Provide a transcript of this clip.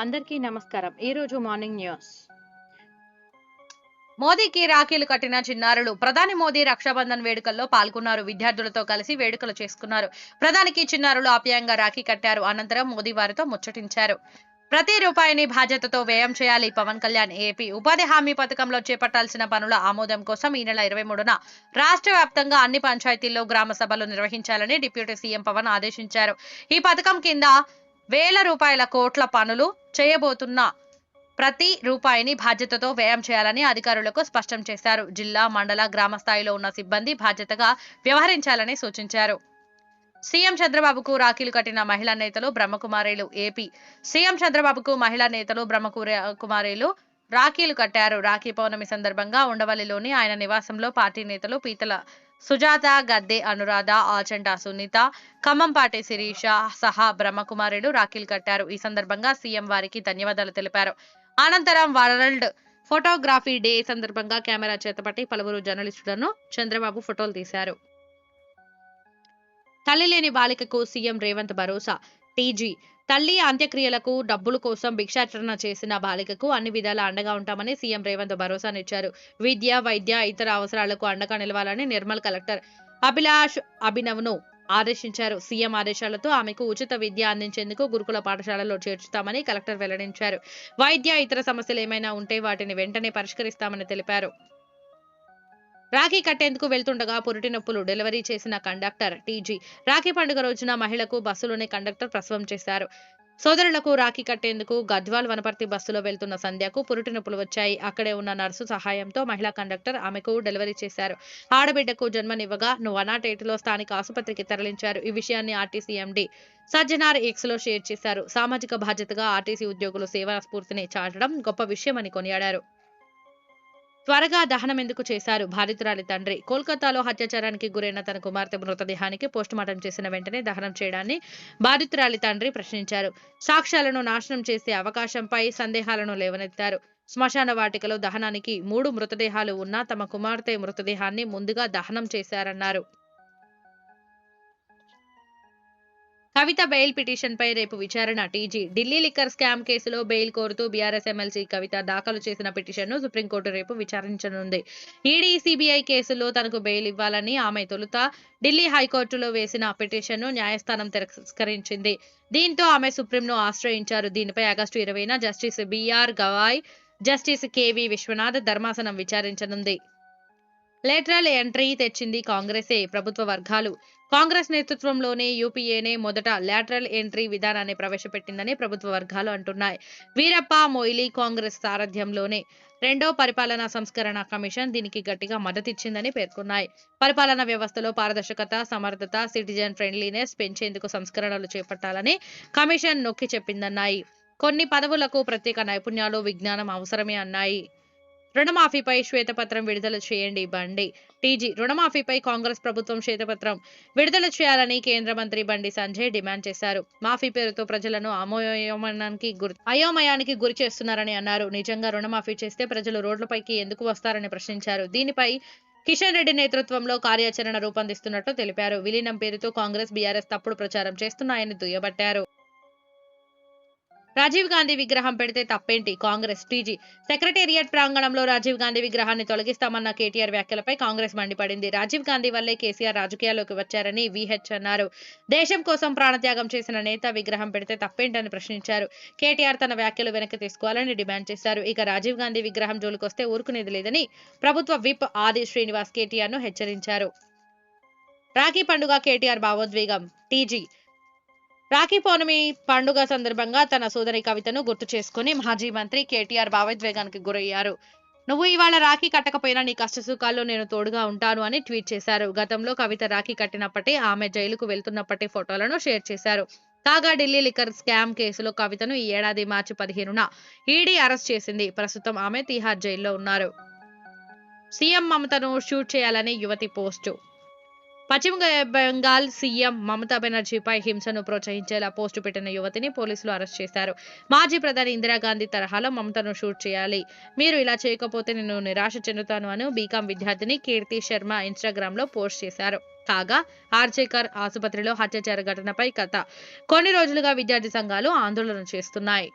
అందరికీ నమస్కారం. ఈరోజు మార్నింగ్ న్యూస్. మోదీకి రాఖీలు కట్టిన చిన్నారులు ప్రధాని మోదీ రక్షాబంధన్ వేడుకల్లో పాల్గొన్నారు. విద్యార్థులతో కలిసి వేడుకలు చేసుకున్నారు. ప్రధానికి చిన్నారులు ఆప్యాయంగా రాఖీ కట్టారు. అనంతరం మోదీ వారితో ముచ్చటించారు. ప్రతి రూపాయిని బాధ్యతతో వ్యయం చేయాలి పవన్ కళ్యాణ్. ఏపీ ఉపాధి హామీ పథకంలో చేపట్టాల్సిన పనుల ఆమోదం కోసం ఈ నెల ఇరవై మూడున రాష్ట్ర వ్యాప్తంగా అన్ని పంచాయతీల్లో గ్రామ సభలు నిర్వహించాలని డిప్యూటీ సీఎం పవన్ ఆదేశించారు. ఈ పథకం కింద వేల రూపాయల కోట్ల పనులు చేయబోతున్న ప్రతి రూపాయిని బాధ్యతతో వ్యయం చేయాలని అధికారులకు స్పష్టం చేశారు. జిల్లా మండల గ్రామ స్థాయిలో ఉన్న సిబ్బంది బాధ్యతగా వ్యవహరించాలని సూచించారు. సీఎం చంద్రబాబుకు రాఖీలు కట్టిన మహిళా నేతలు బ్రహ్మకుమారీలు ఏపీ సీఎం చంద్రబాబుకు మహిళా నేతలు బ్రహ్మకుర కుమారీలు రాఖీలు కట్టారు. రాఖీ పౌర్ణమి సందర్భంగా ఉండవల్లిలోని ఆయన నివాసంలో పార్టీ నేతలు పీతల సుజాత గద్దె అనురాధ ఆచంట సునీత ఖమ్మంపాటి శిరీష సహా బ్రహ్మకుమారుడు రాఖీలు కట్టారు. ఈ సందర్భంగా సీఎం వారికి ధన్యవాదాలు తెలిపారు. అనంతరం వరల్డ్ ఫోటోగ్రఫీ డే సందర్భంగా కెమెరా చేతపట్టి పలువురు జర్నలిస్టులను చంద్రబాబు ఫోటోలు తీశారు. తల్లి లేని బాలికకు సీఎం రేవంత్ భరోసా. టీజీ తల్లి అంత్యక్రియలకు డబ్బుల కోసం భిక్షాటన చేసిన బాలికకు అన్ని విధాలా అండగా ఉంటామని సీఎం రేవంత్ భరోసానిచ్చారు విద్య వైద్య ఇతర అవసరాలకు అండగా నిలవాలని నిర్మల్ కలెక్టర్ అభిలాష్ అభినవ్ను ఆదేశించారు. సీఎం ఆదేశాలతో ఆమెకు ఉచిత విద్య అందించేందుకు గురుకుల పాఠశాలలో చేర్చుతామని కలెక్టర్ వెల్లడించారు. వైద్య ఇతర సమస్యలు ఏమైనా ఉంటే వాటిని వెంటనే పరిష్కరిస్తామని తెలిపారు. రాఖీ కట్టేందుకు వెళ్తుండగా పురిటి నొప్పులు డెలివరీ చేసిన కండక్టర్ టీజీ రాఖీ పండుగ రోజున మహిళకు బస్సులోనే కండక్టర్ ప్రసవం చేశారు. సోదరులకు రాఖీ కట్టేందుకు గద్వాల్ వనపర్తి బస్సులో వెళ్తున్న సంధ్యకు పురుటి నొప్పులు వచ్చాయి. అక్కడే ఉన్న నర్సు సహాయంతో మహిళా కండక్టర్ ఆమెకు డెలివరీ చేశారు. ఆడబిడ్డకు జన్మనివ్వగా వన్ స్థానిక ఆసుపత్రికి తరలించారు. ఈ విషయాన్ని ఆర్టీసీ ఎండీ సజ్జనార్ ఎక్స్లో షేర్ చేశారు. సామాజిక బాధ్యతగా ఆర్టీసీ ఉద్యోగులు సేవా స్ఫూర్తిని చాటడం గొప్ప విషయమని కొనియాడారు. త్వరగా దహనం ఎందుకు చేశారు? బాధితురాలి తండ్రి కోల్కతాలో హత్యాచారానికి గురైన తన కుమార్తె మృతదేహానికి పోస్టుమార్టం చేసిన వెంటనే దహనం చేయడాన్ని బాధితురాలి తండ్రి ప్రశ్నించారు. సాక్ష్యాలను నాశనం చేసే అవకాశంపై సందేహాలను లేవనెత్తారు. శ్మశాన వాటికలో దహనానికి మూడు మృతదేహాలు ఉన్నా తమ కుమార్తె మృతదేహాన్ని ముందుగా దహనం చేశారన్నారు. కవిత బెయిల్ పిటిషన్ పై రేపు విచారణ. టీజీ ఢిల్లీ లిక్కర్ స్కామ్ కేసులో బెయిల్ కోరుతూ బీఆర్ఎస్ ఎమ్మెల్సీ కవిత దాఖలు చేసిన పిటిషన్ను సుప్రీంకోర్టు రేపు విచారించనుంది. ఈడీ సిబిఐ కేసులో తనకు బెయిల్ ఇవ్వాలని ఆమె తొలుత ఢిల్లీ హైకోర్టులో వేసిన పిటిషన్ను న్యాయస్థానం తిరస్కరించింది. దీంతో ఆమె సుప్రీంను ఆశ్రయించారు. దీనిపై ఆగస్టు ఇరవైన justice BR Gavai justice KV Vishwanath ధర్మాసనం విచారించనుంది. లేటరల్ ఎంట్రీ తెచ్చింది కాంగ్రెసే ప్రభుత్వ వర్గాలు. కాంగ్రెస్ నేతృత్వంలోనే యూపీఏనే మొదట లాటరల్ ఎంట్రీ విధానాన్ని ప్రవేశపెట్టిందని ప్రభుత్వ వర్గాలు అంటున్నాయి. వీరప్ప మొయిలీ కాంగ్రెస్ సారథ్యంలోనే రెండో పరిపాలనా సంస్కరణ కమిషన్ దీనికి గట్టిగా మద్దతిచ్చిందని పేర్కొన్నాయి. పరిపాలనా వ్యవస్థలో పారదర్శకత సమర్థత సిటిజన్ ఫ్రెండ్లీనెస్ పెంచేందుకు సంస్కరణలు చేపట్టాలని కమిషన్ నొక్కి చెప్పిందన్నాయి. కొన్ని పదవులకు ప్రత్యేక నైపుణ్యాలు విజ్ఞానం అవసరమే అన్నాయి. రుణమాఫీపై శ్వేతపత్రం విడుదల చేయండి బండి. టీజీ రుణమాఫీపై కాంగ్రెస్ ప్రభుత్వం శ్వేతపత్రం విడుదల చేయాలని కేంద్ర మంత్రి బండి సంజయ్ డిమాండ్ చేశారు. మాఫీ పేరుతో ప్రజలను అమోయమానికి గురి అయోమయానికి గురి చేస్తున్నారని అన్నారు. నిజంగా రుణమాఫీ చేస్తే ప్రజలు రోడ్లపైకి ఎందుకు వస్తారని ప్రశ్నించారు. దీనిపై కిషన్ రెడ్డి నేతృత్వంలో కార్యాచరణ రూపొందిస్తున్నట్లు తెలిపారు. విలీనం పేరుతో కాంగ్రెస్ బీఆర్ఎస్ తప్పుడు ప్రచారం చేస్తున్నాయని దుయ్యబట్టారు. రాజీవ్ గాంధీ విగ్రహం పెడితే తప్పేంటి? కాంగ్రెస్ టీజీ సెక్రటేరియట్ ప్రాంగణంలో రాజీవ్ గాంధీ విగ్రహాన్ని తొలగిస్తామన్న కేటీఆర్ వ్యాఖ్యలపై కాంగ్రెస్ మండిపడింది. రాజీవ్ గాంధీ వల్లే కేసీఆర్ రాజకీయాల్లోకి వచ్చారని విహెచ్ అన్నారు. దేశం కోసం ప్రాణత్యాగం చేసిన నేత విగ్రహం పెడితే తప్పేంటని ప్రశ్నించారు. కేటీఆర్ తన వ్యాఖ్యలు వెనక్కి తీసుకోవాలని డిమాండ్ చేశారు. ఇక రాజీవ్ గాంధీ విగ్రహం జోలికొస్తే ఊరుకునేది లేదని ప్రభుత్వ విప్ ఆది శ్రీనివాస్ కేటీఆర్ను హెచ్చరించారు. రాఖీ పండుగ కేటీఆర్ భావోద్వేగం. టీజీ. రాఖీ పౌర్ణమి పండుగ సందర్భంగా తన సోదరి కవితను గుర్తు చేసుకుని మాజీ మంత్రి కేటీఆర్ భావోద్వేగానికి గురయ్యారు. నువ్వు ఇవాళ రాఖీ కట్టకపోయినా నీ కష్టసుఖాల్లో నేను తోడుగా ఉంటాను అని ట్వీట్ చేశారు. గతంలో కవిత రాఖీ కట్టినప్పటి ఆమె జైలుకు వెళ్తున్నప్పటి ఫోటోలను షేర్ చేశారు. కాగా ఢిల్లీ లిక్కర్ స్కామ్ కేసులో కవితను ఈ ఏడాది మార్చి పదిహేనున ఈడీ అరెస్ట్ చేసింది. ప్రస్తుతం ఆమె తీహార్ జైల్లో ఉన్నారు. సీఎం మమతను షూట్ చేయాలని యువతి పోస్టు పశ్చిమ బెంగాల్ సీఎం మమతా బెనర్జీపై హింసను ప్రోత్సహించేలా పోస్టు పెట్టిన యువతిని పోలీసులు అరెస్ట్ చేశారు. మాజీ ప్రధాని ఇందిరాగాంధీ తరహాలో మమతను షూట్ చేయాలి. మీరు ఇలా చేయకపోతే నేను నిరాశ చెందుతాను అని బీకాం విద్యార్థిని కీర్తి శర్మ ఇన్స్టాగ్రామ్లో పోస్ట్ చేశారు. కాగా ఆర్జేకర్ ఆసుపత్రిలో హత్యాచార ఘటనపై కథ. కొన్ని రోజులుగా విద్యార్థి సంఘాలు ఆందోళన చేస్తున్నాయి.